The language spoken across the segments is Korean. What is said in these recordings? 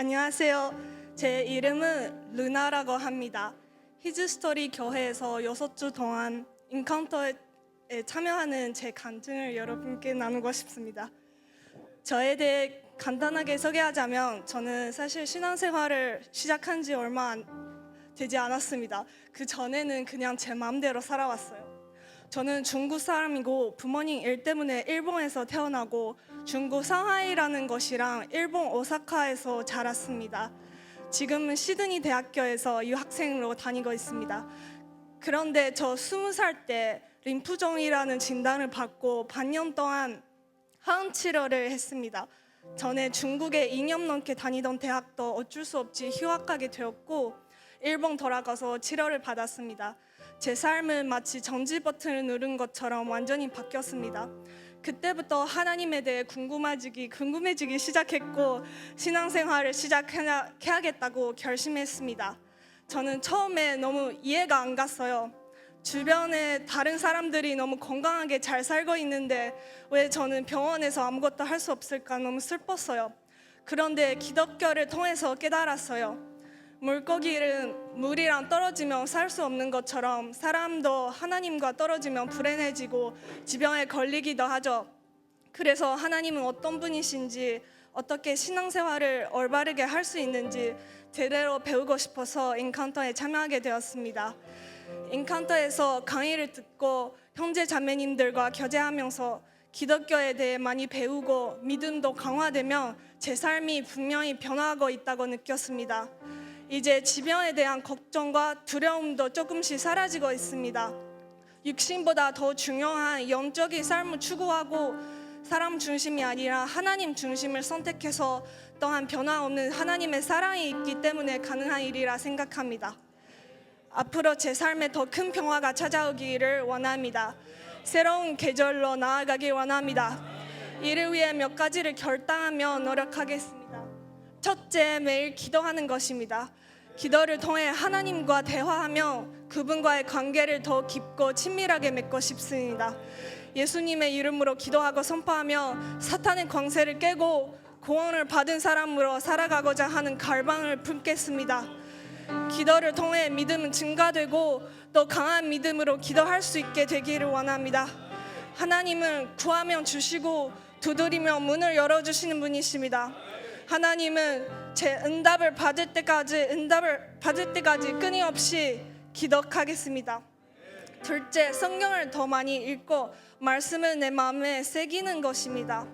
안녕하세요. 제 이름은 르나라고 합니다. 히즈스토리 교회에서 6주 동안 인카운터에 참여하는 제 간증을 여러분께 나누고 싶습니다. 저에 대해 간단하게 소개하자면 저는 사실 신앙생활을 시작한 지 얼마 안 되지 않았습니다. 그 전에는 그냥 제 마음대로 살아왔어요. 저는 중국 사람이고 부모님 일 때문에 일본에서 태어나고 중국 상하이라는 것이랑 일본 오사카에서 자랐습니다. 지금은 시드니 대학교에서 유학생으로 다니고 있습니다. 그런데 저 스무 살 때 림프종이라는 진단을 받고 반년 동안 항암 치료를 했습니다. 전에 중국에 2년 넘게 다니던 대학도 어쩔 수 없이 휴학하게 되었고 일본 돌아가서 치료를 받았습니다. 제 삶은 마치 정지 버튼을 누른 것처럼 완전히 바뀌었습니다. 그때부터 하나님에 대해 궁금해지기 궁금해지기 시작했고 신앙생활을 시작해야겠다고 결심했습니다. 저는 처음에 너무 이해가 안 갔어요. 주변에 다른 사람들이 너무 건강하게 잘 살고 있는데 왜 저는 병원에서 아무것도 할 수 없을까 너무 슬펐어요. 그런데 기독교를 통해서 깨달았어요. 물고기는 물이랑 떨어지면 살 수 없는 것처럼 사람도 하나님과 떨어지면 불행해지고 지병에 걸리기도 하죠. 그래서 하나님은 어떤 분이신지 어떻게 신앙생활을 올바르게 할 수 있는지 제대로 배우고 싶어서 인카운터에 참여하게 되었습니다. 인카운터에서 강의를 듣고 형제 자매님들과 교제하면서 기독교에 대해 많이 배우고 믿음도 강화되며 제 삶이 분명히 변화하고 있다고 느꼈습니다. 이제 지병에 대한 걱정과 두려움도 조금씩 사라지고 있습니다. 육신보다 더 중요한 영적인 삶을 추구하고 사람 중심이 아니라 하나님 중심을 선택해서 또한 변화 없는 하나님의 사랑이 있기 때문에 가능한 일이라 생각합니다. 앞으로 제 삶에 더 큰 평화가 찾아오기를 원합니다. 새로운 계절로 나아가길 원합니다. 이를 위해 몇 가지를 결단하며 노력하겠습니다. 첫째, 매일 기도하는 것입니다. 기도를 통해 하나님과 대화하며 그분과의 관계를 더 깊고 친밀하게 맺고 싶습니다. 예수님의 이름으로 기도하고 선포하며 사탄의 광세를 깨고 구원을 받은 사람으로 살아가고자 하는 갈망을 품겠습니다. 기도를 통해 믿음은 증가되고 또 강한 믿음으로 기도할 수 있게 되기를 원합니다. 하나님은 구하면 주시고 두드리면 문을 열어주시는 분이십니다. 하나님은 제 응답을 받을 때까지 응답을 받을 때까지 끊임없이 기도하겠습니다. 둘째, 성경을 더 많이 읽고 말씀을 내 마음에 새기는 것입니다.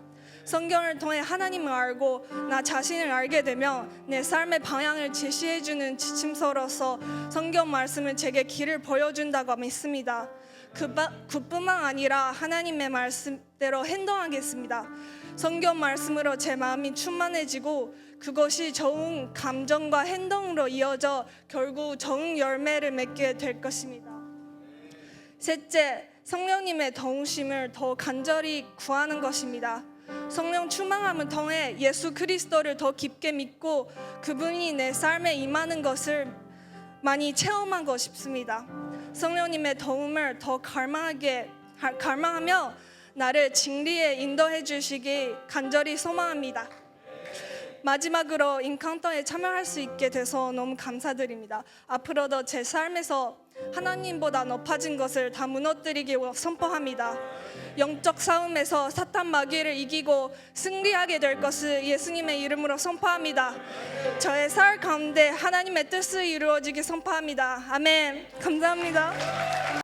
성경을 통해 하나님을 알고 나 자신을 알게 되면 내 삶의 방향을 제시해 주는 지침서로서 성경 말씀은 제게 길을 보여준다고 믿습니다. 그바, 그뿐만 아니라 하나님의 말씀대로 행동하겠습니다. 성경 말씀으로 제 마음이 충만해지고 그것이 좋은 감정과 행동으로 이어져 결국 좋은 열매를 맺게 될 것입니다. 셋째, 성령님의 도우심을 더 간절히 구하는 것입니다. 성령 충만함을 통해 예수 그리스도를 더 깊게 믿고 그분이 내 삶에 임하는 것을 많이 체험하고 싶습니다. 성령님의 도움을 더 갈망하게 갈망하며 나를 진리에 인도해 주시기 간절히 소망합니다. 마지막으로 인카운터에 참여할 수 있게 돼서 너무 감사드립니다. 앞으로도 제 삶에서 하나님보다 높아진 것을 다 무너뜨리기 선포합니다. 영적 싸움에서 사탄 마귀를 이기고 승리하게 될 것을 예수님의 이름으로 선포합니다. 저의 살 가운데 하나님의 뜻이 이루어지기 선포합니다. 아멘. 감사합니다.